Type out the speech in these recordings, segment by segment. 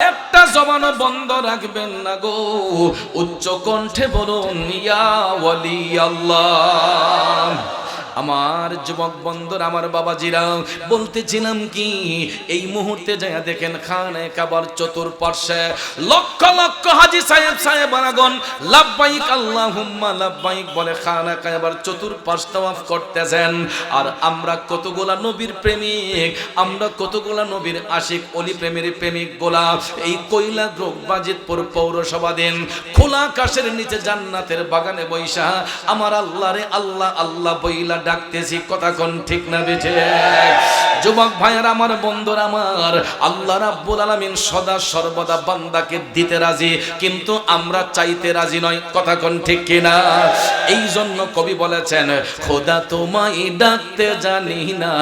একটা জবানও বন্ধ রাখবেন না গো। উচ্চ কণ্ঠে বলুন ইয়া ওয়ালি আল্লাহ। আমার যুবক বন্ধুর, আমার বাবাজিরা, বলতেছিলাম কি, এই মুহূর্তে যায় দেখেন খানে কাবার চতুর্পার্শ্বে লক্ষ লক্ষ হাজি সাহেব সাহেব আনাগন লাভবাইক আল্লাহুম্মা লাভবাইক বলে খানা কাবার চতুর্পাশ তাওয়াফ করতেছেন। আর আমরা কতগুলা নবীর প্রেমিক, আমরা কতগুলা নবীর আশিক, অলি প্রেমের প্রেমিক গোলা, এই কইলা গ্রোকবাজিতপুর পৌরসভা দিন, খোলা আকাশের নিচে জান্নাতের বাগানে বৈশা, আমার আল্লাহ রে আল্লাহ আল্লাহ বইলা ডাকতেছি, কথা কোন ঠিক না বেঠে? যুবক ভাইয়ের আমার, বন্ধুর আমার, আল্লাহ রাব্বুল আলামিন সদা সর্বদা বান্দাকে দিতে রাজি, কিন্তু আমরা চাইতে রাজি নয় কথা কোন ঠিক কিনা? এই জন্য কবি বলেছেন, খোদা তোমায় ডাকতে জানি না,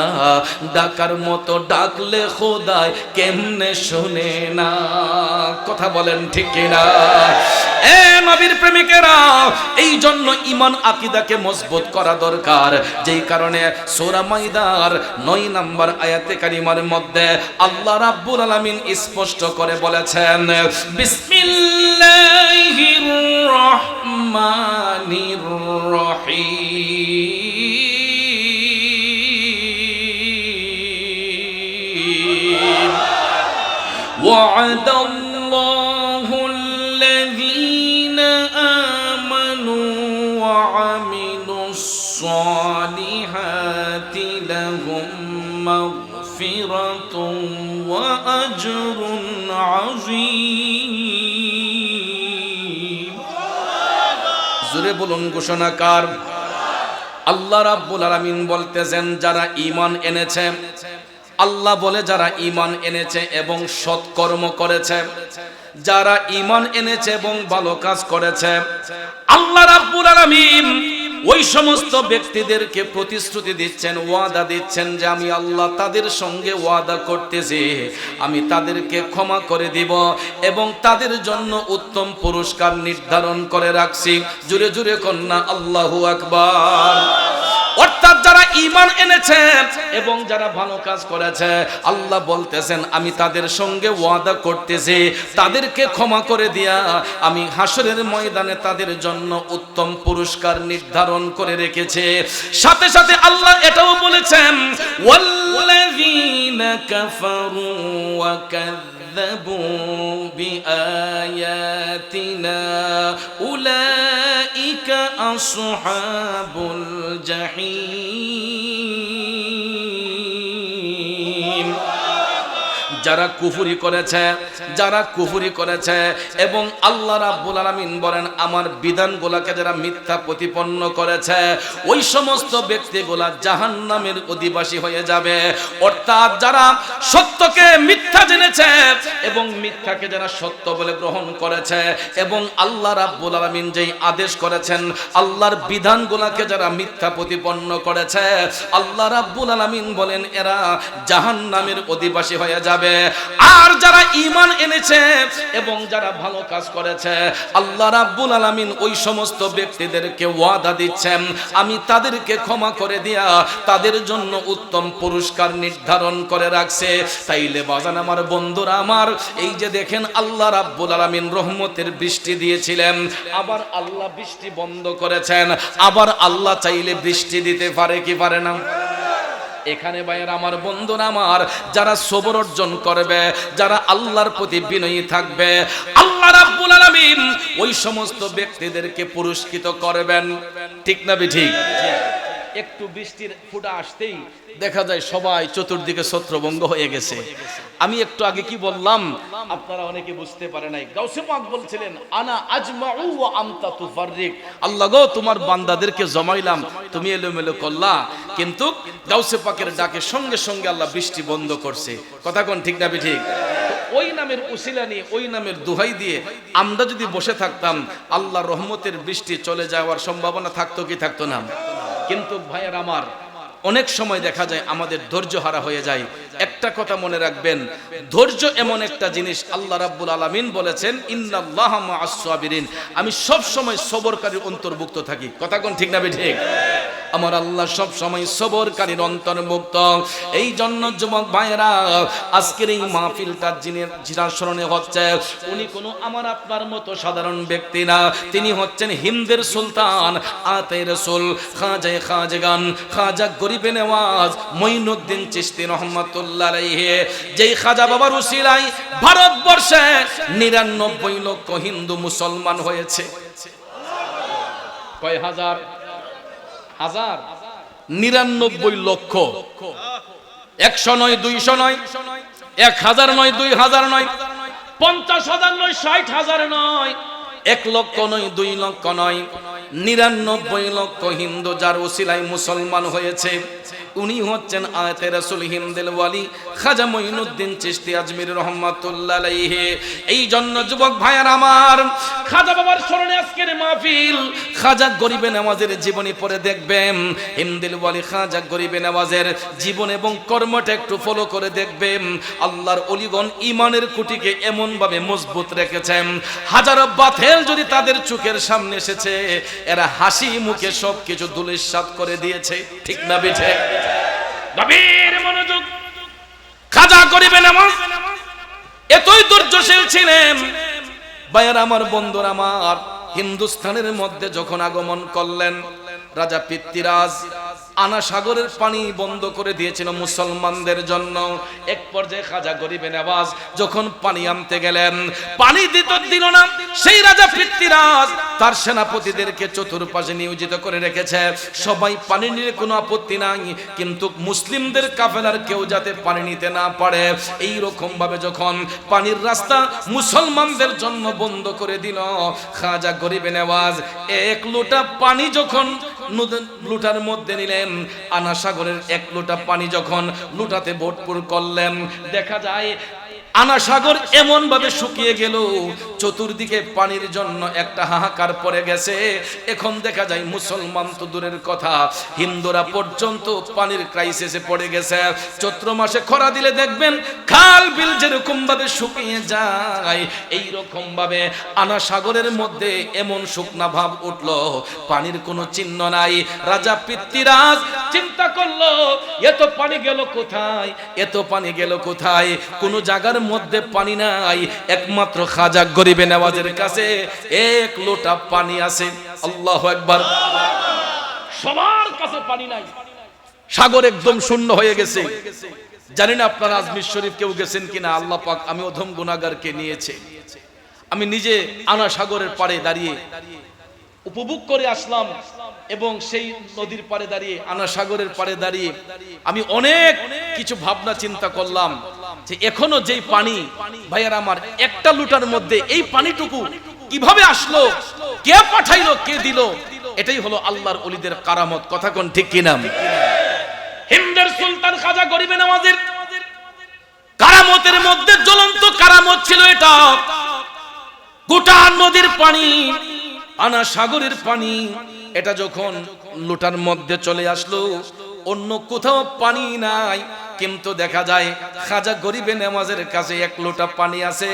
ডাকার মতো ডাকলে খোদায় কেমনে শুনে না? কথা বলেন ঠিক কিনা? এ নবীর প্রেমিকেরা এই জন্য ইমান আকিদাকে মজবুত করা দরকার। যেই কারণে সোরা মাইদার নয় নাম্বার আয়াতে কারিমার মধ্যে আল্লাহ রাব্বুল আলামিন স্পষ্ট করে বলেছেন বিসমিল্লাহির রহমানির রহিম وعد الله وأجر عظيم জোরে বলুন ঘোষণাকার আল্লাহ রাব্বুল আলামিন বলতেছেন যারা ঈমান এনেছে আল্লাহ বলে যারা ঈমান এনেছে এবং সৎকর্ম করেছে যারা ঈমান এনেছে এবং ভালো কাজ করেছে আল্লাহ রাব্বুল আলামিন ওই সমস্ত ব্যক্তিদেরকে প্রতিশ্রুতি দিচ্ছেন, ওয়াদা দিচ্ছেন যে আমি আল্লাহ তাদের সঙ্গে ওয়াদা করতেছি, আমি তাদেরকে ক্ষমা করে দিব এবং তাদের জন্য উত্তম পুরস্কার নির্ধারণ করে রাখছি। জুড়ে জুড়ে কন্যা, আল্লাহু আকবার। অর্থাৎ যারা ইমান এনেছে এবং যারা ভালো কাজ করেছে, আল্লাহ বলতেছেন, আমি তাদের সঙ্গে ওয়াদা করতেছি। তাদেরকে ক্ষমা করে দিয়া আমি হাসরের ময়দানে তাদের জন্য উত্তম পুরস্কার নির্ধারণ করে রেখেছে। সাথে সাথে আল্লাহ এটাও বলেছেন, ওয়াল্লাযীনা কাফারু ওয়া কাযযাবু বিআয়াতিনা উলা أصحاب الجحيم যারা কুফুরি করেছে, যারা কুফুরি করেছে এবং আল্লাহ রাব্বুল আলামিন বলেন, আমার বিধানগুলোকে যারা মিথ্যা প্রতিপন্ন করেছে, ওই সমস্ত ব্যক্তিগুলা জাহান্নামের অধিবাসী হয়ে যাবে। অর্থাৎ যারা সত্যকে মিথ্যা জেনেছে এবং মিথ্যাকে যারা সত্য বলে গ্রহণ করেছে এবং আল্লাহ রাব্বুল আলামিন যেই আদেশ করেছেন, আল্লাহর বিধানগুলোকে যারা মিথ্যা প্রতিপন্ন করেছে, আল্লাহ রাব্বুল আলামিন বলেন, এরা জাহান্নামের অধিবাসী হয়ে যাবে। আর যারা ঈমান এনেছে এবং যারা ভালো কাজ করেছে, আল্লাহ রাব্বুল আলামিন ওই সমস্ত ব্যক্তিদেরকে ওয়াদা দিচ্ছেন, আমি তাদেরকে ক্ষমা করে দিয়া তাদের জন্য উত্তম পুরস্কার নির্ধারণ করে রাখছে। তাইলে বাজান আমার বন্ধুরা আমার, এই যে দেখেন আল্লাহ রাব্বুল আলামিন রহমতের বৃষ্টি দিয়েছিলেন, আবার আল্লাহ বৃষ্টি বন্ধ করেছেন, আবার আল্লাহ চাইলে বৃষ্টি দিতে পারে কি পারে না? এখানে ভাইয়ের আমার বন্ধুরা আমার, যারা সবর অর্জন করবে, যারা আল্লাহর প্রতি বিনয়ী থাকবে, আল্লাহ রাব্বুল আলামিন ওই সমস্ত ব্যক্তিদেরকে পুরস্কৃত করবেন। ঠিক না বি ঠিক একটু বৃষ্টির ফুটা আসতেই দেখা যায় সবাই চতুর্দিকে ছত্রভঙ্গ হয়ে গেছে। আমি একটু আগে কি বললাম? আপনারা অনেকে বুঝতে পারে নাই। গাউসে পাক বলছিলেন আনা আজমাউ ওয়া আমতা তুফাররিক। আল্লাহ গো তোমার বান্দাদেরকে জমাইলাম। তুমি এলোমেলো করলা। কিন্তু গাউসে পাকের ডাকে সঙ্গে সঙ্গে আল্লাহ বৃষ্টি বন্ধ করছে। কথা কোন ঠিক না ঠিক ওই নামের উসিলা নিয়ে ওই নামের দোহাই দিয়ে আমরা যদি বসে থাকতাম আল্লাহ রহমতের বৃষ্টি চলে যাওয়ার সম্ভাবনা থাকতো কি থাকতো না? কিন্তু ভাইয়ের আমার, অনেক সময় দেখা যায় আমাদের ধৈর্য হারা হয়ে যায়। একটা কথা মনে রাখবেন, ধৈর্য এমন একটা জিনিস আল্লাহ রাব্বুল আলামিন বলেছেন, ইন্নাল্লাহ মা'আস সাবিরিন। আমি সব সময় সবরকারীর অন্তর্ভুক্ত থাকি। কথা কোন ঠিক না ঠিক আমার আল্লাহ সব সময় সবরকারীর অন্তর্ভুক্ত। এই জন্য যুবক ভাইয়েরা, আজকের এই মাহফিলটা যিনি জিরার স্মরণে হচ্ছে, উনি কোনো আমার আপনার মতো সাধারণ ব্যক্তি না। তিনি হচ্ছেন হিন্দের সুলতান আতে রসুল। খাজায় খাজগান খাজা গরিবে নেওয়াজ, মঈনুদ্দিন চিশতি রহমতুল্লাহ আলাইহি। যেই খাজা বাবার উসিলাই ভারতবর্ষে নিরানব্বই লক্ষ হিন্দু মুসলমান হয়েছে। কয় হাজার? হাজার নিরানব্বই লক্ষ। একশো নয়, দুইশো নয়, এক হাজার নয়, দুই হাজার নয়, পঞ্চাশ হাজার নয়, ষাট হাজার নয়, এক লক্ষ নয়, দুই লক্ষ নয়, নিরানব্বই লক্ষ হিন্দু যার ওসিলাই মুসলমান হয়েছে। উনি হচ্ছেন আয়াতে রাসূল হিন্দেল ওয়ালি খাজা মঈনুদ্দিন চিশতি আজমির রহমাতুল্লাহ আলাইহি। এই জন্য যুবক ভাইয়ার আমার, খাজা বাবার স্মরণে আজকের মাহফিল, খাজা গরিবে নামাজের জীবনী পড়ে দেখবেন। হিন্দেল ওয়ালি খাজা গরিবে নামাজের জীবন এবং কর্মটা একটু ফলো করে দেখবেন। আল্লাহর অলিগণ ইমানের কুটিকে এমন ভাবে মজবুত রেখেছেন। হাজারো বাথেল যদি তাদের চোখের সামনে এসেছে, এরা হাসি মুখে সবকিছু দুলিশাত করে দিয়েছে। ঠিক না বিঠে? গভীর মনোযোগ। খাজা করিবে নামাজ এতই ধৈর্যশীল ছিলেন। বায়ার আমার, বন্ধুর আমার, হিন্দুস্থানের মধ্যে যখন আগমন করলেন রাজা পিতৃরাজ আনা সাগরের পানি বন্ধ করে দিয়েছিল মুসলমানদের জন্য। এক পর্যায়ে খাজা গরিবে নেওয়াজ যখন পানি আনতে গেলেন, পানি দিত দিল না, সেই রাজা পৃথ্বীরাজ তার সেনাপতিদেরকে চতুর্পাশে নিয়োজিত করে রেখেছে। সবাই পানি নিয়ে কোনো আপত্তি নাই, কিন্তু মুসলিমদের কাফেলার কেউ যাতে পানি নিতে না পারে এই রকম ভাবে যখন পানির রাস্তা মুসলমানদের জন্য বন্ধ করে দিল, খাজা গরিবে নেওয়াজ এক লোটা পানি যখন লুটার মধ্যে নিলেন। আনা সাগরের এক লোটা পানি যখন লুটাতে ভোটপুর করলেন দেখা যায় আনা সাগর এমন ভাবে শুকিয়ে গেল, চতুর্দিকে পানির জন্য একটা হাহাকার পড়ে গেছে। এখন দেখা যায় মুসলমান তো দূরের কথা, হিন্দুরা পর্যন্ত পানির ক্রাইসিসে পড়ে গেছে। চৈত্র মাসে খরা দিলে দেখবেন খাল বিল যেরকম ভাবে শুকিয়ে যায় এই রকম ভাবে আনা সাগরের মধ্যে এমন শুকনা ভাব উঠল, পানির কোনো চিহ্ন নাই। রাজা পিতৃরাজ চিন্তা করল, এত পানি গেল কোথায়? এত পানি গেল কোথায়? কোন জায়গার মধ্যে পানি নাই। একমাত্র খাজা গরিবে নেওয়াজের কাছে এক লোটা পানি আছে। আল্লাহ একবার সবার কাছে পানি নাই। সাগর একদম শূন্য হয়ে গেছে। জানি না আপনারা আজমির শরীফ কেউ গেছেন কিনা, আল্লাহ পাক আমি অধম গুনাগারকে নিয়েছে। আমি নিজে আনা সাগরের পাড়ে দাঁড়িয়ে উপভোগ করে আসলাম এবং সেই নদীর পাড়ে দাঁড়িয়ে আনা সাগরের পাড়ে দাঁড়িয়ে আমি অনেক কিছু ভাবনা চিন্তা করলাম যে এখনও যেই পানি, ভাইয়ার আমার একটা লুটার মধ্যে এই পানিটুকু কীভাবে আসলো, কে পাঠাইলো, কে দিল, এটাই হলো আল্লাহর অলিদের কারামত। কথা কোন ঠিক কিনা? হিন্দের সুলতান খাজা গরিবে নামাজের কারামতের মধ্যে জ্বলন্ত কারামত ছিল এটা। গোটা নদীর পানি আনা সাগরের পানি। এটা যখন লোটার মধ্যে চলে আসলো, অন্য কোথাও পানি নাই। কিন্তু দেখা যায়, খাজা গরিবে নামাজের কাছে এক লোটা পানি আছে।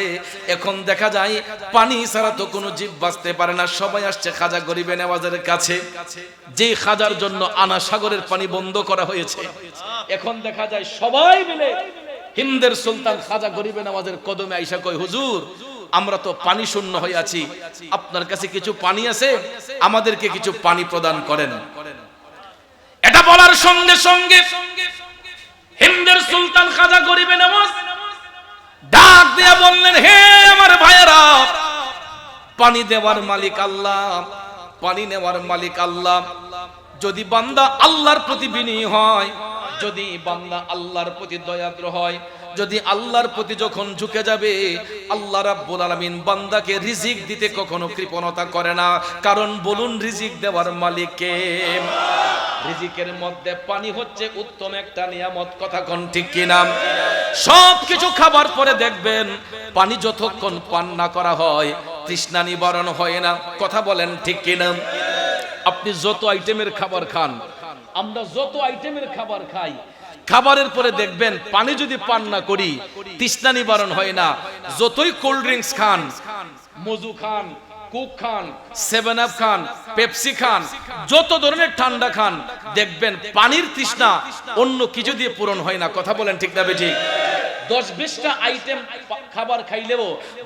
এখন দেখা যায়, পানি ছাড়া তো কোনো জীব বাঁচতে পারে না। সবাই আসছে খাজা গরিবে নামাজের কাছে। যে খাজার জন্য আনা সাগরের পানি বন্ধ করা হয়েছে। এখন দেখা যায়, সবাই মিলে হিন্দের সুলতান খাজা গরিবে নামাজের কদমে আইসা কয়, হুজুর আমরা তো পানি শূন্য হয়ে আছি। আপনার কাছে কিছু পানি আছে? আমাদেরকে কিছু পানি প্রদান করেন। এটা বলার সঙ্গে সঙ্গে হিন্দের সুলতান খাজা গরিবে নামাজ ডাক দিয়ে বললেন, হে আমার ভাইয়েরা, পানি দেওয়ার মালিক আল্লাহ, পানি নেওয়ার মালিক আল্লাহ। যদি বান্দা আল্লাহর প্রতি বিনয়ী হয়, যদি বান্দা আল্লাহর প্রতি দয়াদ্র হয় যদি আল্লাহর প্রতি যখন ঝুঁকে যাবে, আল্লাহ রাব্বুল আলামিন বান্দাকে রিজিক দিতে কখনো কৃপণতা করে না। কারণ বলুন, রিজিক দেওয়ার মালিক কে? রিজিকের মধ্যে পানি হচ্ছে উত্তম একটা নিয়ামত। কথা কোন ঠিক কিনা? সব কিছু খাবার পরে দেখবেন, পানি যতক্ষণ পান না করা হয়, তৃষ্ণা নিবারণ হয় না। কথা বলেন ঠিক কি কিনা? আপনি যত আইটেমের খাবার খান, আমরা যত আইটেমের খাবার খাই খাবারের পরে দেখবেন পানি যদি পান না করি, তৃষ্ণা নিবারণ হয় না। যতই কোল্ড ড্রিঙ্কস খান, মজু খান কুক খান সেভেন আপ খান পেপসি খান, যত ধরনের ঠান্ডা খান, দেখবেন পানির তৃষ্ণা অন্য কিছু দিয়ে পূরণ হয় না। কথা বলেন ঠিক না বেঠিক? দশ বিশটা আইটেম খাবার খাইলেও,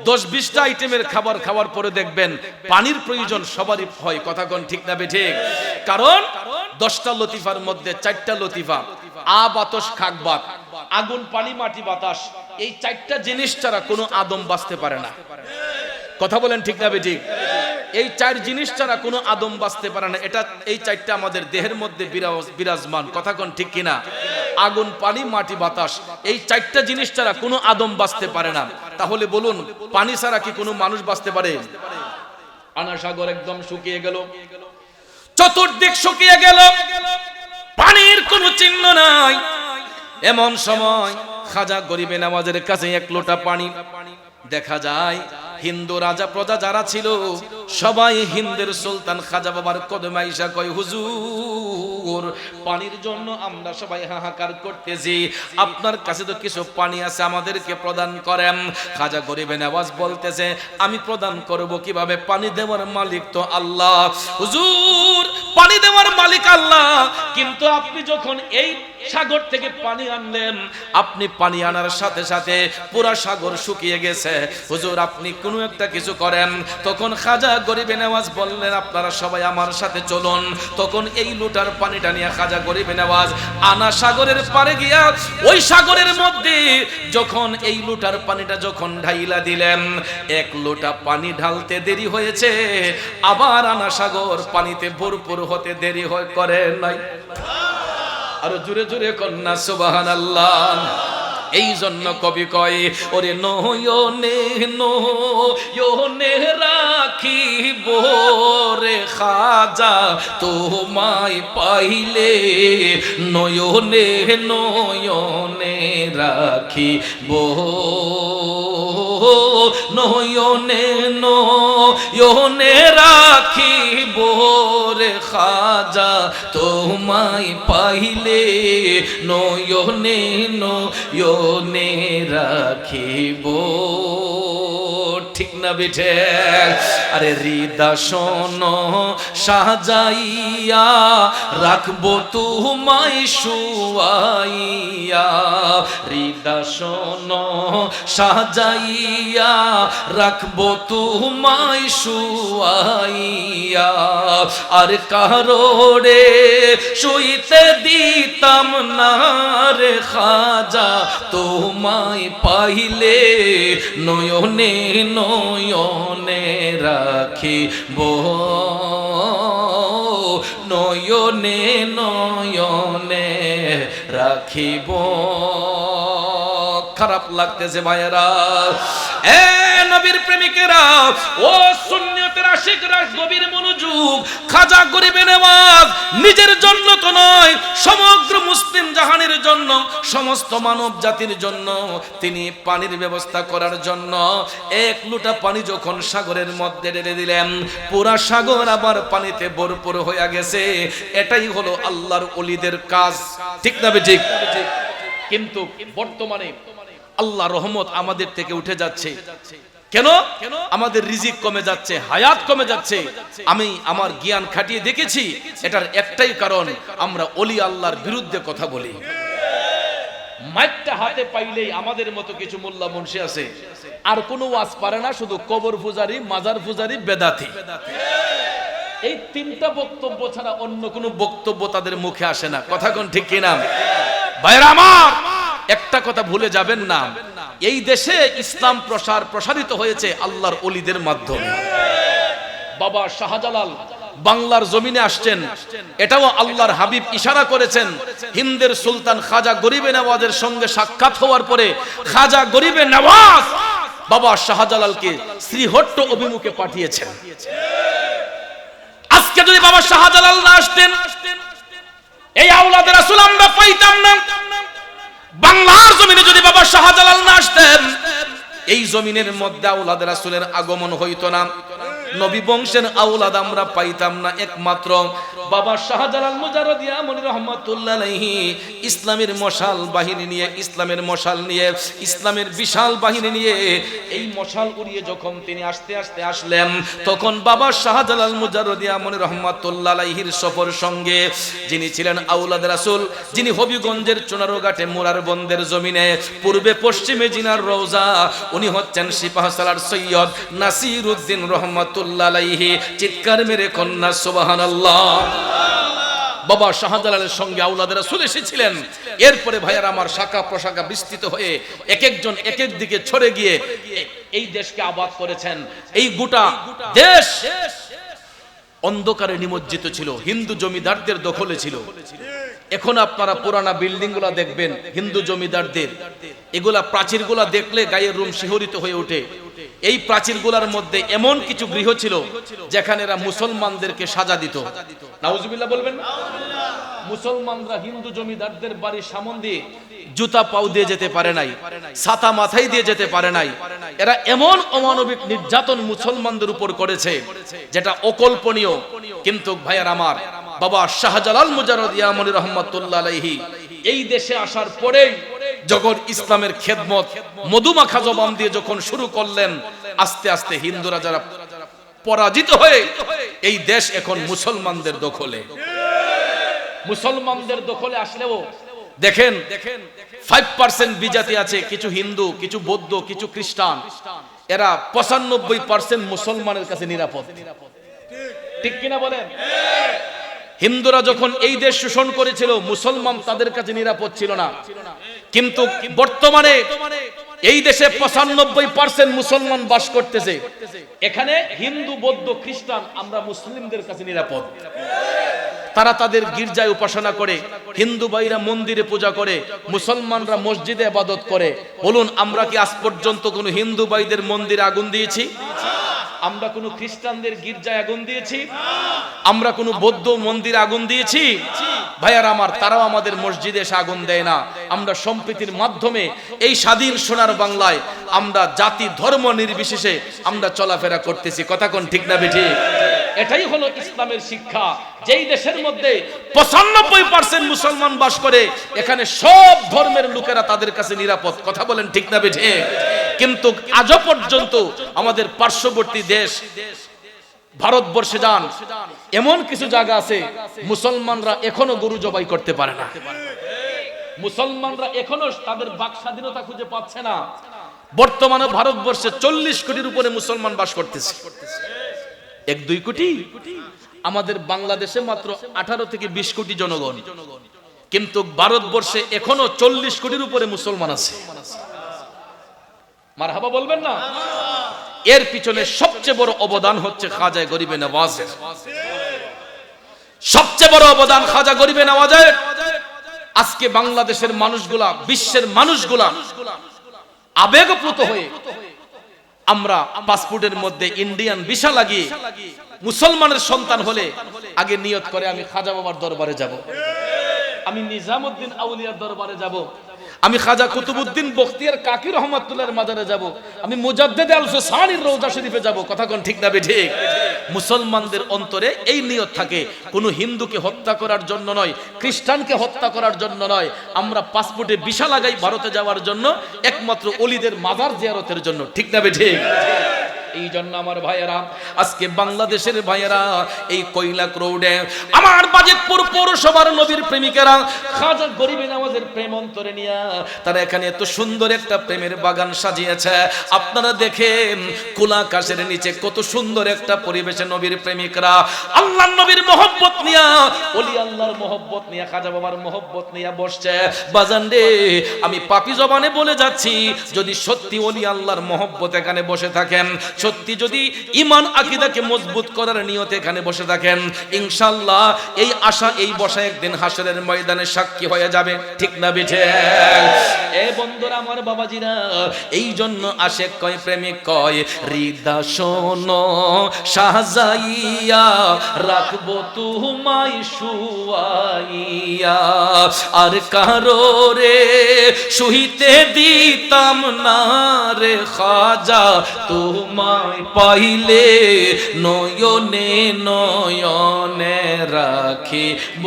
দশ বিশটা আইটেমের খাবার খাওয়ার পরে দেখবেন পানির প্রয়োজন সবারই হয়। কথা কোন ঠিক না বেঠিক? কারণ দশটা লতিফার মধ্যে চারটা লতিফা। আ বাতস খাকবাত আগুন, পানি, মাটি, বাতাস, এই চারটা জিনিস ছাড়া কোনো আদম বাঁচতে পারে না। কথা বলেন ঠিক না বেঠিক? এই চার জিনিস ছাড়া কোনো আদম বাঁচতে পারে না। এটা, এই চারটা আমাদের দেহের মধ্যে বিরাজমান। কথা কোন ঠিক কিনা? আগুন, পানি, মাটি, বাতাস, এই চারটা জিনিস ছাড়া কোনো আদম বাঁচতে পারে না। তাহলে বলুন, পানি ছাড়া কি কোনো মানুষ বাঁচতে পারে? আনা সাগর একদম শুকিয়ে গেল। চতুর্দিক শুকিয়ে গেল। পানির কোনো চিহ্ন নাই। এমন সময় খাজা গরিবে নামাজের কাছে এক লোটা পানি দেখা যায়। হিন্দু রাজা প্রজা যারা ছিল, সবাই হিন্দের সুলতান খাজা বাবার কদমে আইসা কয়, হুজুর, পানির জন্য আমরা সবাই হাহাকার করতেছি। আপনার কাছে তো কিছু পানি আছে, আমাদেরকে প্রদান করেন। খাজা গরিবে নওয়াজ বলতেছে, আমি প্রদান করব কীভাবে? পানি দেওয়ার মালিক তো আল্লাহ। হুজুর, পানি দেওয়ার মালিক আল্লাহ। কিন্তু আপনি যখন এই সাগর থেকে পানি আনলেন, আপনি পানি আনার সাথে সাথে পুরা সাগর শুকিয়ে গেছে। হুজুর, আপনি কোনো একটা কিছু করেন, তখন খাজা গরিবে নেওয়াজ বললেন, আপনারা সবাই আমার সাথে চলুন। তখন এই লোটার পানিটা নিয়ে খাজা গরিবে নেওয়াজ আনা সাগরের পারে গিয়া ওই সাগরের মধ্যে যখন এই লোটার পানিটা যখন ঢাইলা দিলেন, এক লোটা পানি ঢালতে দেরি হয়েছে, আবার আনা সাগর পানিতে ভরপুর হতে দেরি হয়, করে নাই। আরও জুড়ে জুড়ে কন্যা সুবাহান আল্লাহ এই জন্য কবি কয়, ওরে নয়নে নয়নে রাখি রে খাজা, তোমায় পাইলে নয়নে নয়নে রাখি নয়নে নয়নে রাখি রে খাজা তোমায় পাইলে নয়নে নয়নে রাখিব। না বিঠে। আরে হৃদা শোন, সাজাইয়া রাখব তোমায়, শুয়াইয়া। হৃদা শোন, সাজাইয়া রাখব তোমায়, শুয়াইয়া। আর কারোরে শুইতে দিতাম না রে খাজা, তোমায় পাইলে নয়নে নয়নে রাখিব নয়নে নয়নে রাখিব খারাপ লাগতেছে ভাইয়েরা। এ নবীর প্রেমিকেরা ও সুন্নিয়তের আশিকরা গভীর মনোযোগ, খাজা গরিবে নেওয়াজ, নিজের জন্য তো নয়, সমগ্র মুসলিম জাহানের জন্য, সমস্ত মানব জাতির জন্য, তিনি পানির ব্যবস্থা করার জন্য এক লুটা পানি যখন সাগরের মধ্যে ঢেলে দিলেন, পুরা সাগর আবার পানিতে ভরপুর হয়ে গেছে, এটাই হলো আল্লাহর অলিদের কাজ। ঠিক না ঠিক? কিন্তু বর্তমানে আল্লাহ রহমত আমাদের থেকে উঠে যাচ্ছে। কেন? আমাদের রিজিক কমে যাচ্ছে। হায়াত কমে যাচ্ছে। আমি আমার জ্ঞান খাটিয়ে দেখেছি এটার একটাই কারণ আমরা অলি আল্লাহর বিরুদ্ধে কথা বলি। মাইকটা হাতে পাইলেই আমাদের মতো কিছু মোল্লা মুন্সি আছে। আর কোনো ওয়াজ পারে না শুধু কবর পূজারি মাজার পূজারি বেদাতি। এই তিনটা বক্তব্য ছাড়া অন্য কোনো বক্তব্য তাদের মুখে আসে না। কথা কোন ঠিক কিনা? ভাইরা আমার একটা কথা ভুলে যাবেন না। এই দেশে ইসলাম প্রসার প্রসারিত হয়েছে আল্লাহর অলিদের মাধ্যমে। বাবা শাহজালাল বাংলার জমিনে আসছেন। এটাও আল্লাহর হাবিব ইশারা করেছেন। হিন্দের সুলতান খাজা গরিবে নওয়াজের সঙ্গে সাক্ষাৎ হওয়ার পরে খাজা গরিবে নওয়াজ বাবা শাহজালালকে শ্রীহট্ট অভিমুখে পাঠিয়েছেন। আজকে যদি বাবা শাহজালাল না আসতেন, এই আওলাদের রাসূল আমরা পাইতাম না। বাংলার জমিনে যদি বাবা শাহজালাল না আসতেন, এই জমিনের মধ্যে আওলাদ রাসুলের আগমন হইতো না। নবী বংশের আওলাদ আমরা পাইতাম না একমাত্র। বাবা শাহজালাল মুজারদিয়া মনি রহমাতুল্লাহ ইসলামের মশাল বাহিনী নিয়ে, ইসলামের মশাল নিয়ে, ইসলামের বিশাল বাহিনী নিয়ে এই মশাল উড়িয়ে যখন তিনি আস্তে আস্তে আসলেন, তখন বাবা শাহজালাল মুজারদিয়া মনি রহমাতুল্লাহ আলাইহির সফর সঙ্গে যিনি ছিলেন আউলাদ রাসূল, যিনি হবিগঞ্জের চুনারোঘাটে মোরার বন্দের জমিনে, পূর্বে পশ্চিমে জিনার রওজা, উনি হচ্ছেন সিপাহসালার সৈয়দ নাসির উদ্দিন রহমাতুল্লাহ আলাইহি চিৎকার মেরে কন্যা, সুবহানাল্লাহ। বাবা শাহজালালের সঙ্গে আউলাদের রাসূল এসেছিলেন। এরপরে ভাইয়ার আমার শাখা প্রশাখা বিস্তৃত হয়ে এক একজন এক এক দিকে ছড়ে গিয়ে এই দেশকে আবাদ করেছেন। এই গোটা দেশ অন্ধকারে নিমজ্জিত ছিল, হিন্দু জমিদারদের দখলে ছিল। এখন আপনারা পুরানা বিল্ডিংগুলা দেখবেন, হিন্দু জমিদারদের। এগুলা প্রাচীরগুলা দেখলে গায়ের রুম শিহরিত হয়ে ওঠে। এই প্রাচীরগুলার মধ্যে এমন কিছু গৃহ ছিল যেখানে এরা মুসলমানদেরকে সাজা দিত। নাউজুবিল্লাহ বলবেন মুসলমানরা হিন্দু জমিদারদের বাড়ির সামন দিয়ে জুতা পাও দিয়ে যেতে পারে নাই, ছাতা মাথায় দিয়ে যেতে পারে নাই। এরা এমন অমানবিক নির্যাতন মুসলমানদের উপর করেছে যেটা অকল্পনীয়। কিন্তু ভাইয়ার আমার, বাবা শাহজালাল মুজারদ ইয়ামনি রহমতুল্লাহ আলাইহি এই দেশে আসার পরেই যখন ইসলামের খেদমত মধুমাখা জবান দিয়ে যখন শুরু করলেন, আস্তে আস্তে হিন্দুরা যারা পরাজিত হয়ে এই দেশ এখন মুসলমানদের দখলে। মুসলমানদের দখলে আসলেও দেখেন ফাইভ পার্সেন্ট বিজাতি আছে, কিছু হিন্দু, কিছু বৌদ্ধ, কিছু খ্রিস্টান। এরা পঁচানব্বই পার্সেন্ট মুসলমানের কাছে নিরাপদ। ঠিক কিনা বলেন? হিন্দুরা যখন এই দেশ শোষণ করেছিল, মুসলমান তাদের কাছে নিরাপদ ছিল না। কিন্তু বর্তমানে এই দেশে পঁচানব্বই পার্সেন্ট মুসলমান বাস করতেছে। এখানে হিন্দু, বৌদ্ধ, খ্রিস্টান, আমরা মুসলিমদের কাছে নিরাপদ। তারা তাদের গির্জায় উপাসনা করে, হিন্দু ভাইরা মন্দিরে পূজা করে, মুসলমানরা মসজিদে আবাদত করে। বলুন, আমরা কি আজ পর্যন্ত কোনো হিন্দু ভাইদের মন্দিরে আগুন দিয়েছি? আমরা কোনো খ্রিস্টানদের গির্জায় আগুন দিয়েছি? আমরা কোনো বৌদ্ধ মন্দির আগুন দিয়েছি? ভাইয়ার আমার, তারাও আমাদের মসজিদে এসে আগুন দেয় না। আমরা সম্প্রীতির মাধ্যমে এই স্বাধীন সোনার বাংলায় আমরা জাতি ধর্ম নির্বিশেষে আমরা চলাফেরা করতেছি। কথা কোন ঠিক না বেঠি এটাই হলো ইসলামের শিক্ষা। যেই দেশের মধ্যে পঁচানব্বই পার্সেন্ট মুসলমান বাস করে, এখানে সব ধর্মের লোকেরা তাদের কাছে নিরাপদ। কথা বলেন ঠিক না বেঠে? কিন্তু আজও পর্যন্ত আমাদের পার্শ্ববর্তী দেশ, ভারতবর্ষে যান, এমন কিছু জায়গা আছে, মুসলমানরা এখনও গরু জবাই করতে পারে না। মুসলমানরা এখনও তাদের বাক স্বাধীনতা খুঁজে পাচ্ছে না। বর্তমানে ভারতবর্ষে চল্লিশ কোটির উপরে মুসলমান বাস করতেছে। এক দুই কোটি? আমাদের বাংলাদেশে মাত্র আঠারো থেকে বিশ কোটি জনগণ। কিন্তু ভারতবর্ষে এখনও চল্লিশ কোটির উপরে মুসলমান আছে। মার হাবা বলবেন না? এর পিছনে সবচেয়ে বড় অবদান হচ্ছে খাজায় গরিবে নওয়াজের। সবচেয়ে বড় অবদান খাজা গরিবে নওয়াজের। আজকে বাংলাদেশের মানুষগুলা, বিশ্বের মানুষগুলা আবেগপ্লুত হয়ে আমরা পাসপোর্টের মধ্যে ইন্ডিয়ান ভিসা লাগিয়ে মুসলমানের সন্তান হলে আগে নিয়ত করে আমি খাজা বাবার দরবারে যাব। আমি নিজামুদ্দিন আউলিয়ার দরবারে যাব। আমি খাজা কুতুবুদ্দিন বখতিয়ার কাকি রহমাতুল্লাহর মাজারে যাব। আমি মুজাদ্দেদ আল রওজা শরীফে যাব। কথা কোন ঠিক না বে ঠিক? মুসলমানদের অন্তরে এই নিয়ত থাকে, কোনো হিন্দুকে হত্যা করার জন্য নয়, খ্রিস্টানকে হত্যা করার জন্য নয়। আমরা পাসপোর্টে বিশা লাগাই ভারতে যাওয়ার জন্য, একমাত্র অলিদের মাদার জিয়ারতের জন্য। ঠিক না ঠিক? এই জন্য আমার ভাইয়েরা, আজকে বাংলাদেশের ভাইয়েরা এই কৈলাক রোডে আমার বাজিতপুর পৌরসভার নবীর প্রেমিকেরা খাজা গরিবে নামাজের প্রেম অন্তরে নিয়া তারা এখানে এত সুন্দর একটা প্রেমের বাগান সাজিয়েছে। আপনারা দেখেন খোলা আকাশের নিচে কত সুন্দর একটা পরিবেশে নবীর প্রেমিকরা। আল্লাহ নবীর মহব্বত নিয়া ওলি আল্লাহর মহব্বত নিয়া, খাজা বাবার মহব্বত নিয়া বসছে। বাজান রে, আমি পাপি জবানে বলে যাচ্ছি, যদি সত্যি ওলি আল্লাহর মহব্বত এখানে বসে থাকেন সত্যি যদি ইমান আকিদাকে মজবুত করার নিয়তে এখানে বসে থাকেন ইনশাল্লাহ এই আশা এই বসা একদিন হাসরের ময়দানে সাক্ষী হয়ে যাবে। ঠিক না বিঠে? বন্ধুরা আমার বাবাজিরা, এই জন্য আশেক কয়, প্রেমিক কয়, হৃদা শোনো, সাজাইয়া রাখব তোমায় শুয়াইয়া। আর কারও রে শুহিতে দিতাম না রে খাজা, তোমায় পাইলে নয়নে নয়নে রাখিব।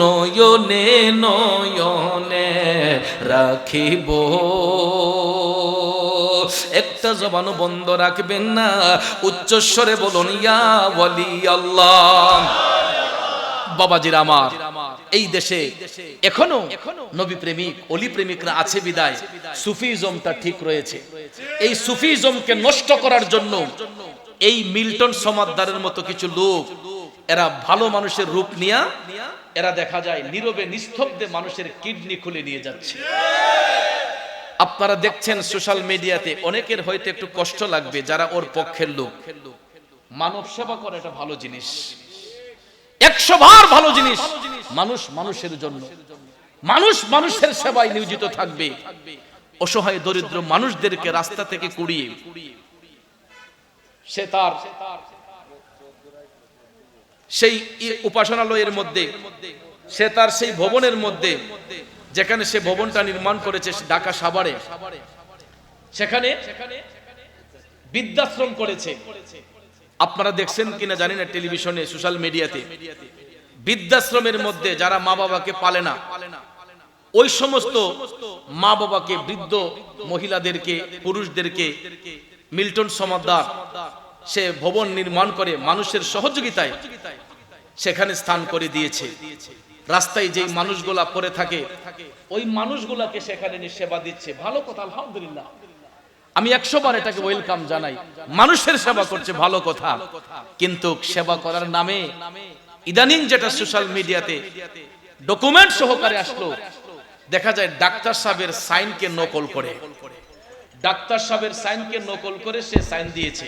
নয়নে নয়নে রাখিব। একটা জবানও বন্ধ রাখবেন না। উচ্চস্বরে বলুন, ইয়া ওয়ালি আল্লাহ বাবাজির আমার, এই দেশে এখনও নবী প্রেমিক অলি প্রেমিকরা আছে বিদায়। সুফিজমটা ঠিক রয়েছে। এই সুফিজমকে নষ্ট করার জন্য এই মিল্টন সমাদদারের মতো কিছু লোক, এরা ভালো মানুষের রূপ নিয়া এরা দেখা যায় নীরবে, নিস্তব্ধে মানুষের কিডনি খুলে নিয়ে যাচ্ছে। আপনারা দেখছেন সোশ্যাল মিডিয়াতে, অনেকের হয়তো একটু কষ্ট লাগবে যারা ওর পক্ষের লোক। মানব সেবা করে এটা ভালো জিনিস। একশো বার ভালো জিনিস। মানুষ মানুষের জন্য। মানুষ মানুষের সেবায় নিয়োজিত থাকবে। অসহায়, দরিদ্র মানুষদেরকে রাস্তা থেকে কুড়িয়ে। সে তার সেই উপাসনালয়ের মধ্যে, সে তার সেই ভবনের মধ্যে, যেখানে সে ভবনটা নির্মাণ করেছে ঢাকা সাভারে, সেখানে বৃদ্ধাশ্রম করেছে। আপনারা দেখছেন কিনা জানি না টেলিভিশনে, সোশ্যাল মিডিয়াতে। বৃদ্ধাশ্রমের মধ্যে যারা মা বাবাকে পালে না, ওই সমস্ত মা বাবাকে বৃদ্ধ মহিলাদেরকে, পুরুষদেরকে মিল্টন সমাদার সে ভবন নির্মাণ করে মানুষের সহযোগিতায় সেখানে স্থান করে দিয়েছে। রাস্তায় যেই মানুষগুলা পড়ে থাকে, ওই মানুষগুলাকে সেখানে সেবা দিচ্ছে। ভালো কথা, আলহামদুলিল্লাহ। আমি একশো বার এটাকে ওয়েলকাম জানাই। মানুষের সেবা করছে, ভালো কথা। কিন্তু সেবা করার নামে ইদানিং যেটা সোশ্যাল মিডিয়াতে ডকুমেন্ট সহকারে আসলো, দেখা যায় ডাক্তার সাহেবের সাইনকে নকল করে। ডাক্তার সাহেবের সাইনকে নকল করে সে সাইন দিয়েছে।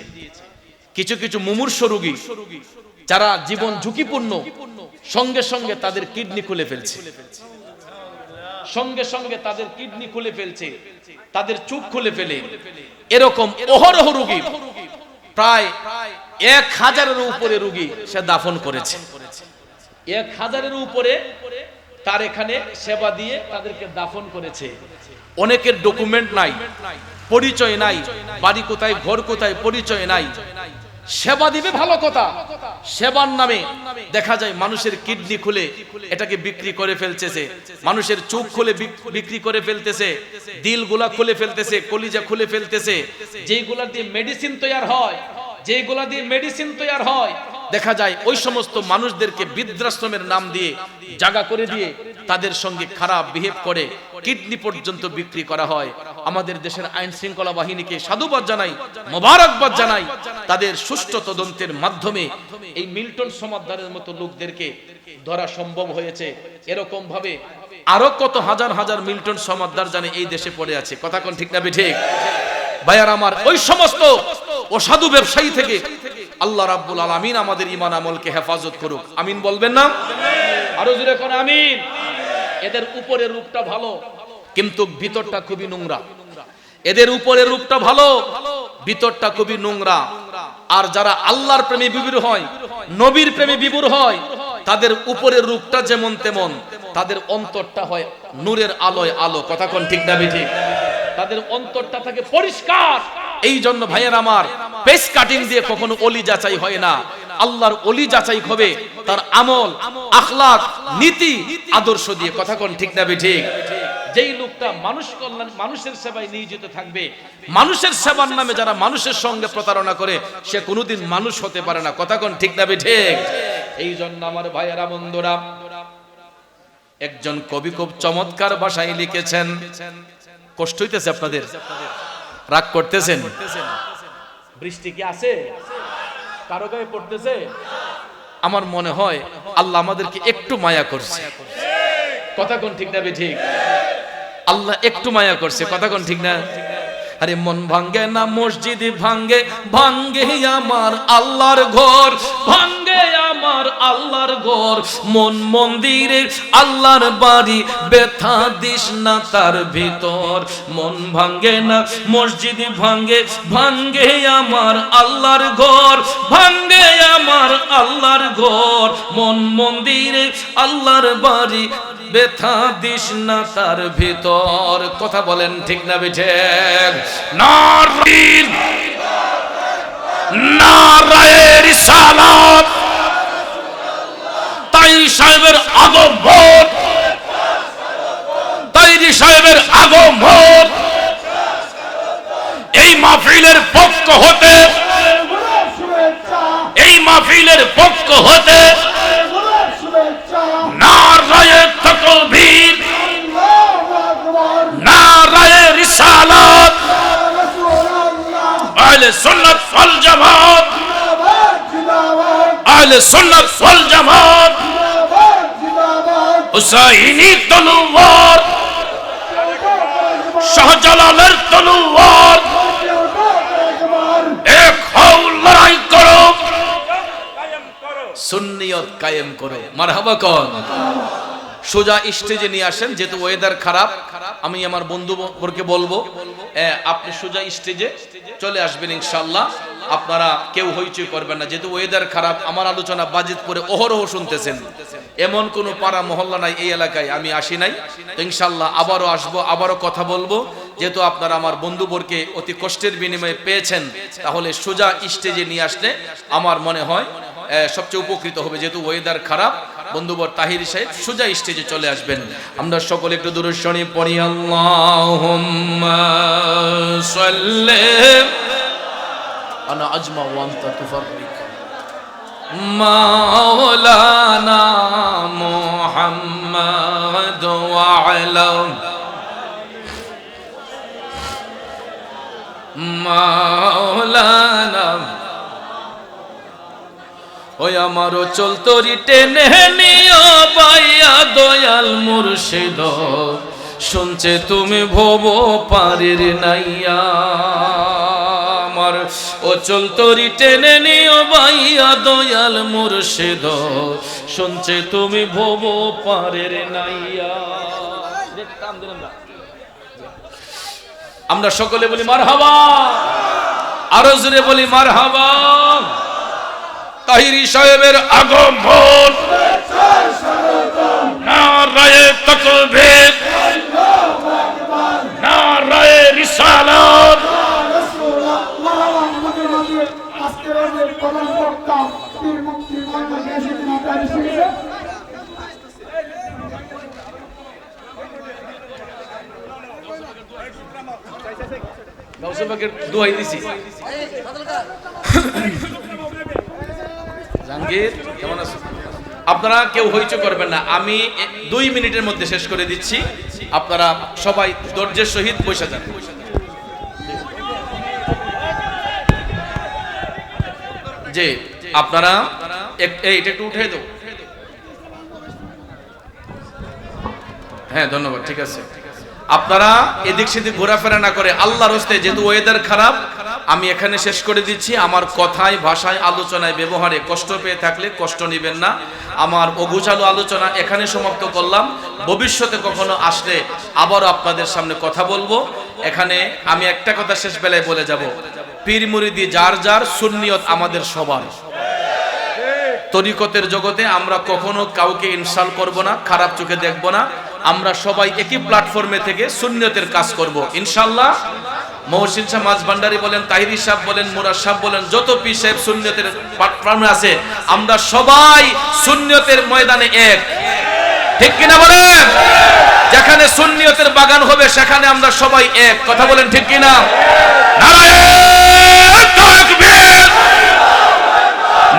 কিছু কিছু মুমূর্ষ রোগী যারা জীবন ঝুঁকিপূর্ণ সঙ্গে সঙ্গে তাদের কিডনি খুলে ফেলছে। সঙ্গে সঙ্গে তাদের কিডনি খুলে ফেলছে। তাদের চোখ খুলে ফেলে। এরকম অহরহ রোগী প্রায় এক হাজারের উপরে রোগী সে দাফন করেছে। এক হাজারের উপরে তার এখানে সেবা দিয়ে তাদেরকে দাফন করেছে। অনেকের ডকুমেন্ট নাই। পরিচয় নাই। বাড়ি কোথায় ঘর কোথায় পরিচয় নাই। সেবা দিবে ভালো কথা। সেবার নামে দেখা যায় মানুষের কিডনি খুলে এটাকে বিক্রি করে ফেলতেছে। মানুষের চোখ খুলে বিক্রি করে ফেলতেছে। দিলগুলা খুলে ফেলতেছে, কলিজা খুলে ফেলতেছে। যেইগুলা দিয়ে মেডিসিন তৈরি হয় যেগুলা দিয়ে মেডিসিন তৈরি হয়, দেখা যায় ওই সমস্ত মানুষদেরকে বৃদ্ধাশ্রমের নাম দিয়ে জায়গা করে দিয়ে তাদের সঙ্গে খারাপ বিহেভ করে, কিডনি পর্যন্ত বিক্রি করা হয়। আমাদের দেশের আইন শৃঙ্খলা বাহিনীকে সাধুবাদ জানাই, মোবারকবাদ জানাই, তাদের সুষ্ঠু তদন্তের মাধ্যমে এই মিল্টন সমাদদারের মতো লোকদেরকে ধরা সম্ভব হয়েছে। এরকম ভাবে আরও কত হাজার হাজার মিল্টন সমাদদার জানে এই দেশে পড়ে আছে। কথা কোন ঠিক না ঠিক? ভাইয়ার আমার ওই সমস্ত অসাধু ব্যবসায়ী থেকে আল্লাহ রাব্বুল আলামিন আমাদের ইমান আমলকে হেফাজত করুক। আমিন বলবেন না? আরও জোরে কোন আমিন? এদের উপরের রূপটা ভালো। কিন্তু ভিতরটা খুবই নোংরা। এদের উপরে রূপটা ভালো, ভিতরটা খুবই নোংরা। আর যারা আল্লাহর প্রেমে বিবুর হয়, নবীর প্রেমে বিবুর হয়, তাদের উপরের রূপটা যেমন তেমন, তাদের অন্তরটা হয় নূরের আলোয় আলো। কথা কোন ঠিক না ঠিক তাদের অন্তরটা থাকে পরিষ্কার। এই জন্য ভাইয়ের আমার পেস কাটিং দিয়ে কখনো অলি যাচাই হয় না। আল্লাহর অলি যাচাই হবে, তার আমল, আখলাক, নীতি, আদর্শ দিয়ে। কথা কোন ঠিক না ঠিক যেই লোকটা মানুষ কল্যাণ, মানুষের সেবায় নিয়োজিত থাকবে, মানুষের সেবার নামে যারা মানুষের সঙ্গে প্রতারণা করে, সে কোনোদিন মানুষ হতে পারে না। কথা কোন ঠিক না ঠিক এই জন্য আমার ভাইয়েরা, বন্ধুরা, একজন কবি খুব চমৎকার ভাষায় লিখেছেন। কষ্ট হইতেছে আপনাদের? রাগ করতেছেন? বৃষ্টি কি আছে? কারও গায়ে পড়তেছে? আমার মনে হয় আল্লাহ আমাদেরকে একটু মায়া করছে। কথা কোন ঠিক না বে ঠিক? আল্লাহ একটু মায়া করছে। কথা কোন ঠিক না? আরে মন ভাঙ্গে না মসজিদ ভাঙ্গে ভাঙ্গে আমার আল্লাহর ঘর। ভাঙ্গে আমার আল্লাহর ঘর। মন মন্দিরে আল্লাহর বাড়ি। ব্যথা দিস না তার ভিতর। মন ভাঙ্গে না, মসজিদ ভাঙ্গে। ভাঙ্গে আমার আল্লাহর ঘর। ভাঙ্গে আমার আল্লাহর ঘর। মন মন্দিরে আল্লাহর বাড়ি। ব্যথা দিস না তার ভিতর। কথা বলেন ঠিক না বেঠেন নারীর নারায়ের সালাত তাই সাহেবের আগমন। তাইরি সাহেবের আগমন। এই মাহফিলের পক্ষ হতে, এই মাহফিলের পক্ষ হতে নারায়ে তকবীর, নারায়ে আহলে সুন্নাত ওয়াল জামাত হুসাইনি তলোয়ার শাহজালালের তলোয়ার এক হও, লড়াই করো। সুন্নিয়ত কায়েম করো। মারহাবা কন। সোজা স্টেজে নিয়ে আসেন, যেহেতু ওয়েদার খারাপ, আমি আমার বন্ধু বলব আপনি সোজা স্টেজে চলে আসবেন ইনশাল্লাহ আপনারা কেউ হইচই করবেন না। যেহেতু ওয়েদার খারাপ, আমার আলোচনা বাজিত করে অহরহ শুনতেছেন। এমন কোনো পাড়া, মহল্লা নাই এই এলাকায়, আমি আসি নাই। ইনশাল্লাহ আবারও আসব, আবারও কথা বলব। যেহেতু আপনারা আমার বন্ধুবরকে অতি কষ্টের বিনিময়ে পেয়েছেন, তাহলে সোজা স্টেজে নিয়ে আসলে আমার মনে হয় সবচেয়ে উপকৃত হবে। যেহেতু ওয়েদার খারাপ বন্ধুবর তাহির সাহেব সোজা স্টেজে চলে আসবেন। আমরা সকলে একটু দূরস্বনী পড়ি, আল্লাহুম্মা সাল্লি আনা আজমা মাওলানা ওই আমারও চলতরি টেনে নিও পাইয়া দয়াল মুর্শিদ। শুনছে তুমি ভব পারের নাইয়া। আমার ও চলতরি টেনে নিও বাইয়া দয়াল মুর্শিদ। শুনছে তুমি ভব পারের নাইয়া। আমরা সকলে বলি মার হাবা আরও জুড়ে বলি মার হাবা তাহিরি সাহেবের আগমন। নারায়ে তকবীর। নারায়ে রিসালাত। আজকের আমাদের প্রধান বক্তা পীর মুক্তি মোহাম্মদ ইয়াসিন মাতারি শিখেছে গাউসুবাকের দোয়াই দিছি আপনারা কেউ হইচ করবেন না। আমি দুই মিনিটের মধ্যে শেষ করে দিচ্ছি। আপনারা সবাই ধৈর্যের সহিত বসে যান। যে আপনারা এটা একটু উঠে দাও। হ্যাঁ ধন্যবাদ, ঠিক আছে। আপনারা এদিক সেদিক ঘোরাফেরা না করে আল্লাহর হস্তে, যেহেতু ওয়েদার খারাপ, আমি এখানে শেষ করে দিচ্ছি। আমার কথায়, ভাষায়, আলোচনায়, ব্যবহারে কষ্ট পেয়ে থাকলে কষ্ট নেবেন না। আমার অগুচালো আলোচনা এখানে সমাপ্ত করলাম। ভবিষ্যতে কখনো আসলে আবারও আপনাদের সামনে কথা বলব। এখানে আমি একটা কথা শেষ বেলায় বলে যাব। পীর মুরিদি যার যার সুন্নিয়ত আমাদের সবার। তরিকতের জগতে আমরা কখনো কাউকে ইনসাল করব না, খারাপ চোখে দেখব না। আমরা সবাই একই প্ল্যাটফর্মে থেকে সুন্নিয়তের কাজ করব। ইনশাল্লাহ মহসিন শাহ মাঝ ভান্ডারি বলেন, তাহিরি সাহেব বলেন, মুরাদ সাহেব বলেন, যত পি সাহেব সুন্নিয়তের প্ল্যাটফর্মে আছে, আমরা সবাই সুন্নিয়তের ময়দানে এক। ঠিক কিনা বলেন? যেখানে সুন্নিয়তের বাগান হবে, সেখানে আমরা সবাই এক। কথা বলেন ঠিক কিনা? নারায়ণ তাকবীর!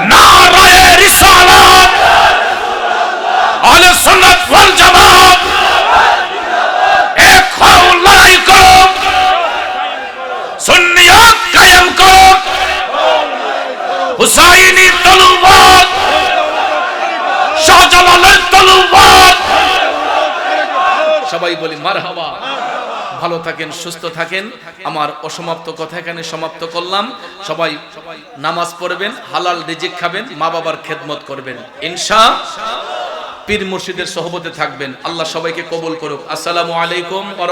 নারায়ে রিসালাত! আহলে সুন্নাত ওয়াল জামাত! হুসাইনি তলোয়ার শাহজালালের তলোয়ার সবাই বলি মারহাবা। ভালো থাকেন, সুস্থ থাকেন। আমার অসমাপ্ত কথা এখানে সমাপ্ত করলাম। সবাই নামাজ পড়বেন, হালাল রিজিক খাবেন মা বাবার খেদমত করবেন। ইনশা পীর মুর্শিদের সহবতে থাকবেন। আল্লাহ সবাইকে কবুল করুক। আসসালামু আলাইকুম ওয়া